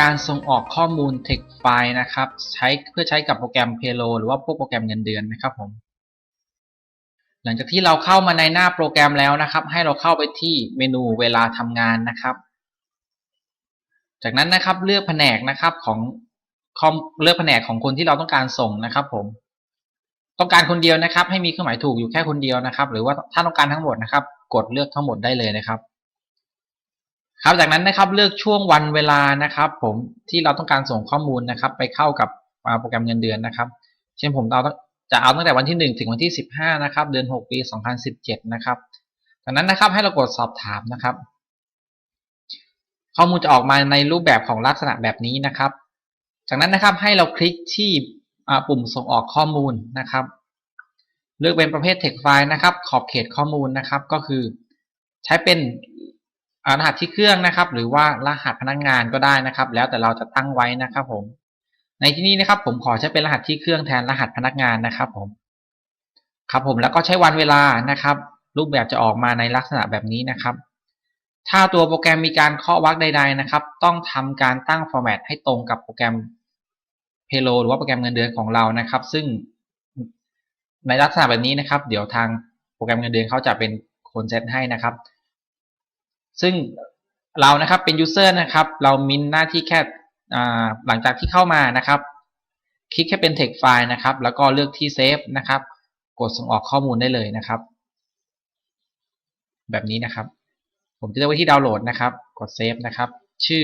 การส่งออกข้อมูล text file นะครับ ใช้เพื่อใช้กับโปรแกรม Payroll หรือว่าพวกโปรแกรมเงินเดือนนะครับผมหลังจากที่เราเข้ามาในหน้าโปรแกรมแล้วนะครับ ให้เราเข้าไปที่เมนูเวลาทำงานนะครับ จากนั้นนะครับเลือกแผนกนะครับของคอมเลือกแผนกของคนที่เราต้องการส่งนะครับผม ต้องการคนเดียวนะครับ ให้มีเครื่องหมายถูกอยู่แค่คนเดียวนะครับ หรือว่าถ้าต้องการทั้งหมดนะครับ กดเลือกทั้งหมดได้เลยนะครับ ครับจากนั้นนะครับเลือกช่วงวันเวลานะครับ ผมที่เราต้องการส่งข้อมูลนะครับ ไปเข้ากับโปรแกรมเงินเดือนนะครับ เช่นผมเอาจะเอาตั้งแต่วันที่ 1 ถึงวันที่ 15 นะครับ เดือน 6 ปี 2017 นะครับจากนั้นนะครับให้เรากดสอบถามนะครับ ข้อมูลจะออกมาในรูปแบบของลักษณะแบบนี้นะครับ จากนั้นนะครับให้เราคลิกที่ ปุ่มส่งออกข้อมูลนะครับ เลือกเป็นประเภท text file นะครับ ขอบเขตข้อมูลนะครับ ก็คือใช้เป็นรหัสที่เครื่องนะครับ หรือว่ารหัสพนักงานก็ได้นะครับ แล้วแต่เราจะตั้งไว้นะครับผม ในที่นี้นะครับ ผมขอใช้เป็นรหัสที่เครื่องแทนรหัสพนักงานนะครับ ผม ครับผมแล้วก็ใช้วันเวลานะครับ รูปแบบจะออกมาในลักษณะแบบนี้นะครับถ้าตัวโปรแกรมมีการเคาะวรรคใด ๆ นะครับ ต้องทำการตั้งฟอร์แมตให้ตรงกับโปรแกรม Payroll หรือว่าโปรแกรมเงินเดือนของเรานะครับ ซึ่งในลักษณะแบบนี้นะครับ เดี๋ยวทางโปรแกรมเงินเดือนเขาจะเป็นคนเซตให้นะครับ ซึ่งเรานะครับเป็น user นะครับ เรามีหน้าที่แค่หลังจากที่เข้ามานะครับ คลิกแค่เป็น text file นะครับ แล้วก็เลือกที่ save นะครับ กดส่งออกข้อมูลได้เลยนะครับ แบบนี้นะครับ ผมจะเลือกไว้ที่ดาวน์โหลดนะครับ กด save นะครับ ชื่อ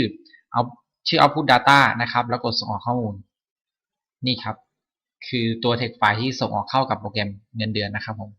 เอาชื่อ output data นะครับ แล้วกดส่งออกข้อมูล นี่ครับ คือตัว text file ที่ส่งออกเข้ากับโปรแกรมเงินเดือนนะครับผม